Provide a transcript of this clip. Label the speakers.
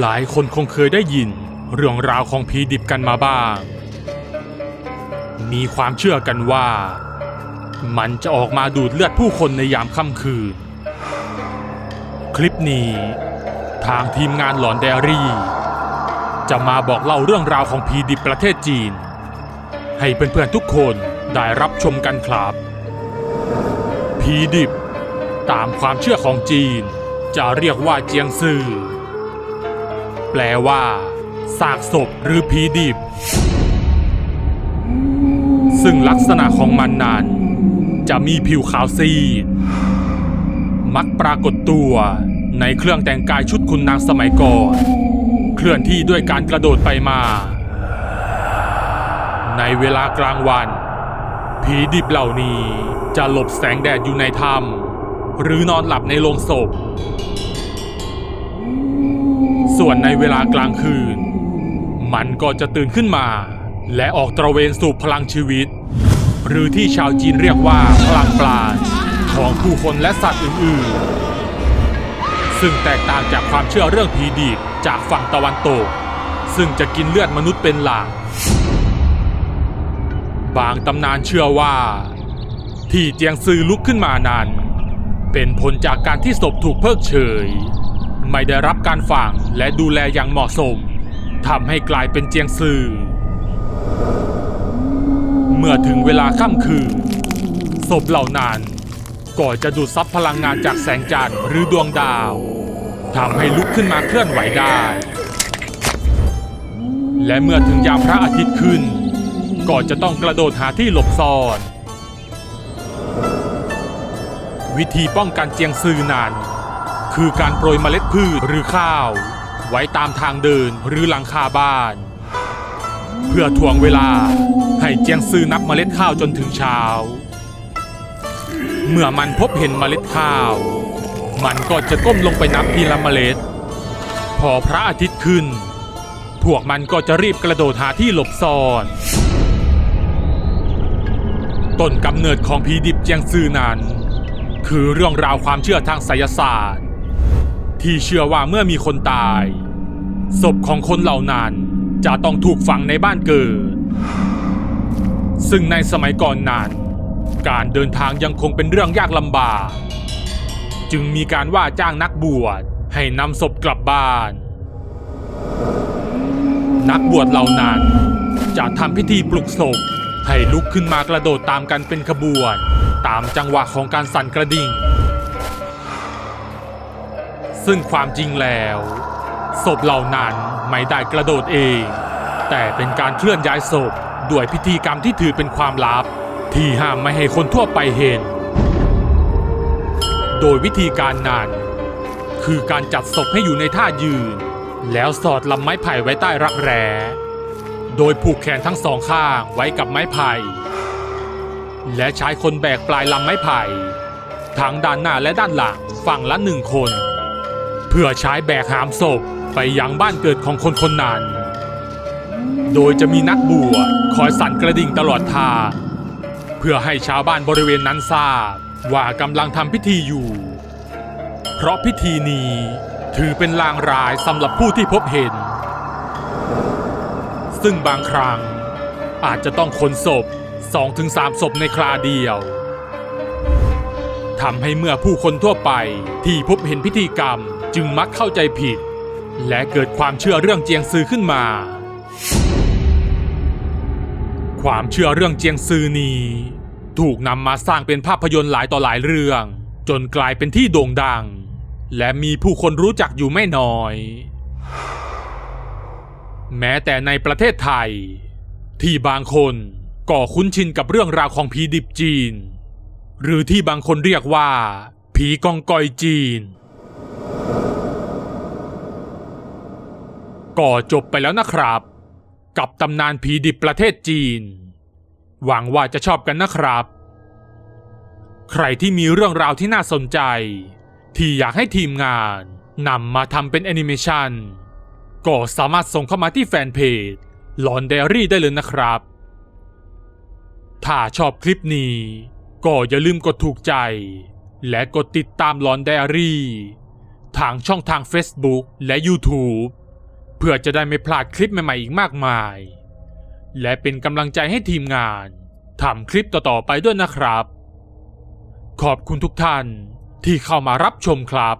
Speaker 1: หลายคนคงเคยได้ยินเรื่องราวของผีดิบกันมาบ้าง มีความเชื่อกันว่า มันจะออกมาดูดเลือดผู้คนในยามค่ำคืน คลิปนี้ ทางทีมงานหลอนไดอารี่ จะมาบอกเล่าเรื่องราวของผีดิบประเทศจีน ให้เพื่อนๆทุกคนได้รับชมกันครับผีดิบ ตามความเชื่อของจีน จะเรียกว่าเจียงซือ แปลว่าซากศพหรือผีดิบ ซึ่งลักษณะของมันนั้น จะมีผิวขาวซีดมักปรากฏตัวในเครื่องแต่งกายชุดคุณนางสมัยก่อน เคลื่อนที่ด้วยการกระโดดไปมา ในเวลากลางวัน ผีดิบเหล่านี้จะหลบแสงแดดอยู่ในถ้ำหรือนอนหลับในโรงศพ ส่วนในเวลากลางคืน มันก็จะตื่นขึ้นมา และออกตระเวนสูบพลังชีวิต หรือที่ชาวจีนเรียกว่าพลังปราณของผู้คนและสัตว์อื่นๆ ซึ่งแตกต่างจากความเชื่อเรื่องผีดิบจากฝั่งตะวันตก ซึ่งจะกินเลือดมนุษย์เป็นหลักบางตำนานเชื่อว่า ที่เจียงซือลุกขึ้นมานั้น เป็นผลจากการที่ศพถูกเพิกเฉย ไม่ได้รับการฝังและดูแลอย่างเหมาะสมทำให้กลายเป็นเจียงซือ เมื่อถึงเวลาค่ำคืนศพเหล่านั้นก็จะดูดซับพลังงานจากแสงจันทร์หรือดวงดาวทำให้ลุกขึ้นมาเคลื่อนไหวได้ และเมื่อถึงยามพระอาทิตย์ขึ้น ก็จะต้องกระโดดหาที่หลบซ่อน วิธีป้องกันเจียงซือนั้น คือการโปรยเมล็ดพืชหรือข้าว ไว้ตามทางเดินหรือหลังคาบ้าน เพื่อทวงเวลาให้เจียงซือนับเมล็ดข้าวจนถึงเช้า เมื่อมันพบเห็นเมล็ดข้าว มันก็จะก้มลงไปนับทีละเมล็ด พอพระอาทิตย์ขึ้น พวกมันก็จะรีบกระโดดหาที่หลบซ่อนต้นกำเนิดของผีดิบเจียงซื่อนั้น คือเรื่องราวความเชื่อทางไสยศาสตร์ ที่เชื่อว่าเมื่อมีคนตาย ศพของคนเหล่านั้นจะต้องถูกฝังในบ้านเกิด ซึ่งในสมัยก่อนนั้น การเดินทางยังคงเป็นเรื่องยากลำบาก จึงมีการว่าจ้างนักบวชให้นำศพกลับบ้าน นักบวชเหล่านั้นจะทำพิธีปลุกศพให้ลุกขึ้นมากระโดดตามกันเป็นขบวน ตามจังหวะของการสั่นกระดิ่ง ซึ่งความจริงแล้วศพเหล่านั้นไม่ได้กระโดดเอง แต่เป็นการเคลื่อนย้ายศพด้วยพิธีกรรมที่ถือเป็นความลับ ที่ห้ามไม่ให้คนทั่วไปเห็น โดยวิธีการนั้น คือการจัดศพให้อยู่ในท่ายืน แล้วสอดลำไม้ไผ่ไว้ใต้รักแร้ โดยผูกแขนทั้งสองข้างไว้กับไม้ไผ่ และใช้คนแบกปลายลำไม้ไผ่ทั้งด้านหน้าและด้านหลังฝั่งละหนึ่งคน เพื่อใช้แบกหามศพไปยังบ้านเกิดของคนคนนั้น โดยจะมีนักบวชคอยสั่นกระดิ่งตลอดทาง เพื่อให้ชาวบ้านบริเวณนั้นทราบว่ากำลังทำพิธีอยู่ เพราะพิธีนี้ถือเป็นลางร้ายสำหรับผู้ที่พบเห็น ซึ่งบางครั้งอาจจะต้องขนศพ 2-3 ศพในคราเดียวทำให้เมื่อผู้คนทั่วไปที่พบเห็นพิธีกรรม จึงมักเข้าใจผิด และเกิดความเชื่อเรื่องเจียงซือขึ้นมา ความเชื่อเรื่องเจียงซือนี้ ถูกนำมาสร้างเป็นภาพยนตร์หลายต่อหลายเรื่อง จนกลายเป็นที่โด่งดัง และมีผู้คนรู้จักอยู่ไม่น้อย แม้แต่ในประเทศไทย ที่บางคนก็คุ้นชินกับเรื่องราวของผีดิบจีน หรือที่บางคนเรียกว่า ผีกองกอยจีน ก็จบไปแล้วนะครับ กับตำนานผีดิบประเทศจีน หวังว่าจะชอบกันนะครับ ใครที่มีเรื่องราวที่น่าสนใจ ที่อยากให้ทีมงานนำมาทำเป็นแอนิเมชันก็สามารถส่งเข้ามาที่แฟนเพจหลอนเดอรี่ได้เลยนะครับ ถ้าชอบคลิปนี้ ก็อย่าลืมกดถูกใจ และกดติดตามหลอนเดอรี่ ทางช่องทาง Facebook และ YouTube พื่อจะได้ไม่พลาดคลิปใหม่ๆอีกมากมาย และเป็นกำลังใจให้ทีมงานทำคลิปต่อๆไปด้วยนะครับ ขอบคุณทุกท่านที่เข้ามารับชมครับ